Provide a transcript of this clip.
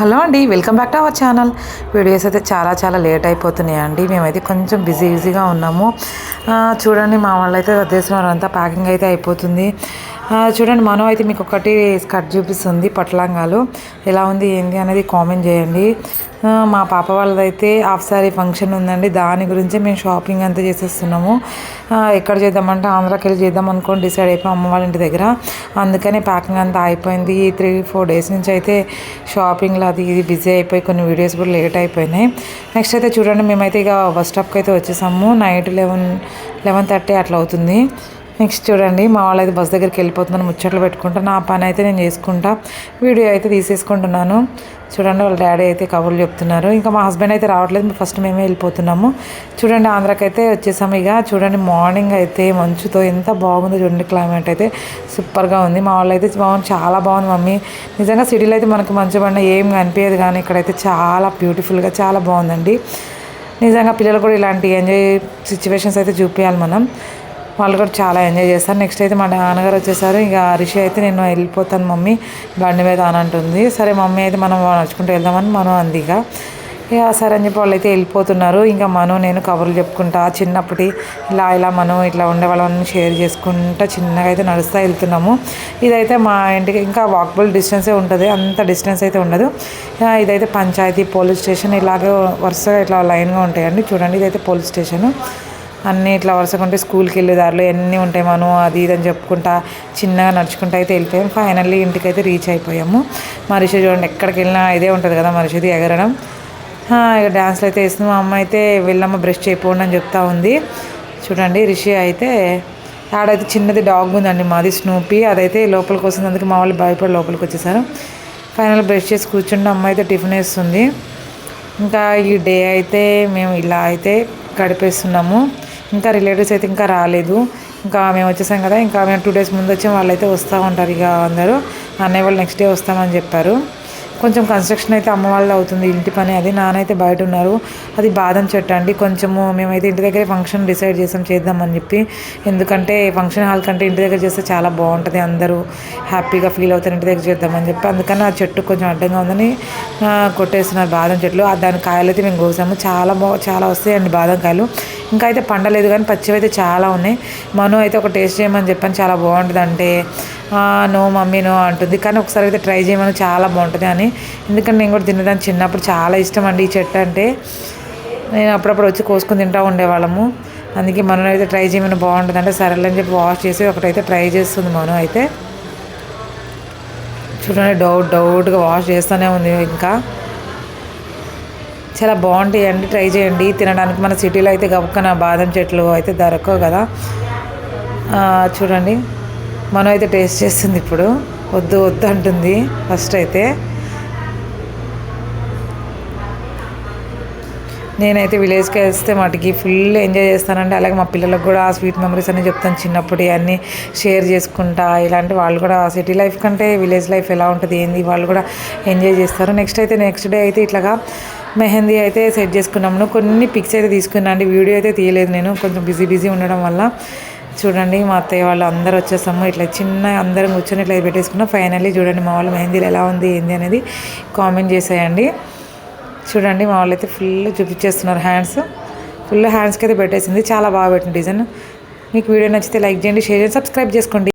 Hello అండి welcome back to our channel. Videos అయితే చాలా చాలా లేట్ అయిపోతున్నాయి అండి. మేమైతే కొంచెం బిజీ బిజీగా ఉన్నాము. చూడండి మా వాళ్ళు అయితే వద్దేస్తున్నారు వారంతా ప్యాకింగ్ అయితే అయిపోతుంది. చూడండి మనం అయితే మీకు ఒకటి స్కర్ట్ చూపిస్తుంది పట్లంగాలు. ఎలా ఉంది ఏంటి అనేది కామెంట్ చేయండి. మా పాప వాళ్ళదైతే హాఫ్ సారీ ఫంక్షన్ ఉందండి. దాని గురించి మేము షాపింగ్ అంతా చేసేస్తున్నాము. ఎక్కడ చేద్దామంటే ఆంధ్రాకి వెళ్ళి చేద్దాం అనుకోని డిసైడ్ అయిపోయి అమ్మ వాళ్ళ ఇంటి దగ్గర. అందుకనే ప్యాకింగ్ అంతా అయిపోయింది. ఈ త్రీ ఫోర్ డేస్ నుంచి అయితే షాపింగ్లో అది ఇది బిజీ అయిపోయి కొన్ని వీడియోస్ కూడా లేట్ అయిపోయినాయి. నెక్స్ట్ అయితే చూడండి మేమైతే ఇక బస్ స్టాప్కి అయితే వచ్చేసాము. నైట్ లెవెన్ లెవెన్ థర్టీ అట్లా అవుతుంది. నెక్స్ట్ చూడండి మా వాళ్ళు అయితే బస్ దగ్గరికి వెళ్ళిపోతున్నాను ముచ్చట్లు పెట్టుకుంటా. నా పని అయితే నేను చేసుకుంటా. వీడియో అయితే తీసేసుకుంటున్నాను. చూడండి వాళ్ళ డాడీ అయితే కబుర్లు చెప్తున్నారు. ఇంకా మా హస్బెండ్ అయితే రావట్లేదు ఫస్ట్ మేమే వెళ్ళిపోతున్నాము. చూడండి ఆంధ్రాకి అయితే వచ్చేసాము ఇక. చూడండి మార్నింగ్ అయితే మంచుతో ఎంత బాగుందో చూడండి క్లైమేట్ అయితే సూపర్గా ఉంది. మా వాళ్ళు అయితే బాగుంది చాలా బాగుంది మమ్మీ. నిజంగా సిటీలో అయితే మనకు మంచి పడిన ఏం కనిపించదు కానీ ఇక్కడైతే చాలా బ్యూటిఫుల్గా చాలా బాగుందండి. నిజంగా పిల్లలు కూడా ఇలాంటి ఎంజాయ్ సిచ్యువేషన్స్ అయితే చూపించాలి మనం. వాళ్ళు కూడా చాలా ఎంజాయ్ చేస్తారు. నెక్స్ట్ అయితే మా నాన్నగారు వచ్చేసారు. ఇక రిషి అయితే నేను వెళ్ళిపోతాను మమ్మీ. బండి మీద అని అంటుంది. సరే మమ్మీ అయితే మనం నడుచుకుంటూ వెళ్దామని మనం అంది ఇక. ఇక సరే అని చెప్పి వాళ్ళు అయితే వెళ్ళిపోతున్నారు. ఇంకా మనం నేను కబుర్లు చెప్పుకుంటా చిన్నప్పటి ఇలా ఇలా మనం ఇట్లా ఉండే వాళ్ళని షేర్ చేసుకుంటా చిన్నగా అయితే నడుస్తూ వెళ్తున్నాము. ఇదైతే మా ఇంటికి ఇంకా వాకబుల్ డిస్టెన్సే ఉంటుంది. అంత డిస్టెన్స్ అయితే ఉండదు. ఇదైతే పంచాయతీ పోలీస్ స్టేషన్ ఇలాగే వరుసగా ఇట్లా లైన్గా ఉంటాయండి. చూడండి ఇదైతే పోలీస్ స్టేషన్ అన్నీ ఇట్లా వరుసకుంటే స్కూల్కి వెళ్ళే దారిలో ఎన్ని ఉంటాయి మనం అది ఇది అని చెప్పుకుంటా చిన్నగా నడుచుకుంటా అయితే వెళ్ళిపోయాం ఫైనల్లీ ఇంటికి అయితే రీచ్ అయిపోయాము. మనిషి చూడండి ఎక్కడికి వెళ్ళినా ఇదే ఉంటుంది కదా మనిషిది ఎగరడం. ఇక డ్యాన్స్లు అయితే వేస్తుంది మా అమ్మ అయితే వెళ్ళమ్మ బ్రష్ చేయకపోండి అని చెప్తా ఉంది. చూడండి రిషి అయితే ఆడైతే చిన్నది డాగ్ ఉందండి మాది స్నూపీ అదైతే లోపలికి వస్తుంది. అందుకే మా వాళ్ళు భయపడి లోపలికి వచ్చేసారు. ఫైనల్ బ్రష్ చేసి కూర్చుంటే అమ్మ అయితే టిఫిన్ వేస్తుంది. ఇంకా ఈ డే అయితే మేము ఇలా అయితే గడిపేస్తున్నాము. ఇంకా రిలేటివ్స్ అయితే ఇంకా రాలేదు. ఇంకా మేము వచ్చేసాం కదా ఇంకా మేము టూ డేస్ ముందు వచ్చి వాళ్ళు అయితే వస్తూ ఉంటారు ఇక అందరూ. అన్నయ్య వాళ్ళు నెక్స్ట్ డే వస్తామని చెప్పారు. కొంచెం కన్స్ట్రక్షన్ అయితే అమ్మ వాళ్ళు అవుతుంది ఇంటి పని అది. నానైతే బయట ఉన్నారు. అది బాదం చెట్టు అండి. కొంచెము మేమైతే ఇంటి దగ్గరే ఫంక్షన్ డిసైడ్ చేసాం చేద్దామని చెప్పి. ఎందుకంటే ఫంక్షన్ హాల్ కంటే ఇంటి దగ్గర చేస్తే చాలా బాగుంటుంది అందరూ హ్యాపీగా ఫీల్ అవుతారు ఇంటి దగ్గర చేద్దామని చెప్పి. అందుకని ఆ చెట్టు కొంచెం అడ్డంగా ఉందని కొట్టేస్తున్నారు బాదం చెట్లు. దాని కాయలు అయితే మేము కోసాము. చాలా బాగా చాలా వస్తాయండి బాదం కాయలు. ఇంకా అయితే పండలేదు కానీ పచ్చివి అయితే చాలా ఉన్నాయి. మను అయితే ఒక టేస్ట్ చేయమని చెప్పాను. చాలా బాగుంటుంది అంటే నో మమ్మీ నో అంటుంది. కానీ ఒకసారి అయితే ట్రై చేయమని చాలా బాగుంటుంది అని. ఎందుకంటే నేను కూడా తినేదాన్ని చిన్నప్పుడు చాలా ఇష్టం అండి ఈ చెట్టు అంటే. నేను అప్పుడప్పుడు వచ్చి కోసుకొని తింటూ ఉండేవాళ్ళము. అందుకే మనం అయితే ట్రై చేయమని బాగుంటుంది అంటే సరేలని చెప్పి వాష్ చేసి ఒకటైతే ట్రై చేస్తుంది మనం అయితే. చూడండి డౌట్ డౌట్గా వాష్ చేస్తూనే ఉంది ఇంకా. చాలా బాగుంటాయి అండి. ట్రై చేయండి. తినడానికి మన సిటీలో అయితే గబుక్కన బాదం చెట్లు అయితే దొరకవు కదా. చూడండి. మనం అయితే టేస్ట్ చేస్తుంది ఇప్పుడు. వద్దు వద్దు అంటుంది ఫస్ట్ అయితే. నేనైతే విలేజ్కి వేస్తే మటుకి ఫుల్ ఎంజాయ్ చేస్తానండి. అలాగే మా పిల్లలకు కూడా ఆ స్వీట్ మెమరీస్ అన్నీ చెప్తాను చిన్నప్పుడు. అన్నీ షేర్ చేసుకుంటా. ఇలాంటి వాళ్ళు కూడా సిటీ లైఫ్ కంటే విలేజ్ లైఫ్ ఎలా ఉంటుంది ఏంది? వాళ్ళు కూడా ఎంజాయ్ చేస్తారు. నెక్స్ట్ అయితే నెక్స్ట్ డే అయితే ఇట్లాగా మెహందీ అయితే సెట్ చేసుకున్నాము కొన్ని పిక్స్ అయితే తీసుకున్నాను అండి. వీడియో అయితే తీయలేదు నేను. కొంచెం బిజీ బిజీ ఉండడం వల్ల. చూడండి మా అత్తయ్య వాళ్ళు అందరూ వచ్చేసాము. ఇట్లా చిన్న అందరం కూర్చొని ఇట్లా పెట్టేసుకున్నాం. ఫైనల్లీ చూడండి మా వాళ్ళు మెహందీలు ఎలా ఉంది ఏంది అనేది కామెంట్ చేసేయండి. చూడండి మా వాళ్ళు అయితే ఫుల్ చూపించేస్తున్నారు హ్యాండ్స్ ఫుల్ హ్యాండ్స్కి అయితే పెట్టేసింది. చాలా బాగా పెట్టిన డిజైన్ మీకు వీడియో నచ్చితే లైక్ చేయండి షేర్ చేయండి సబ్స్క్రైబ్ చేసుకోండి.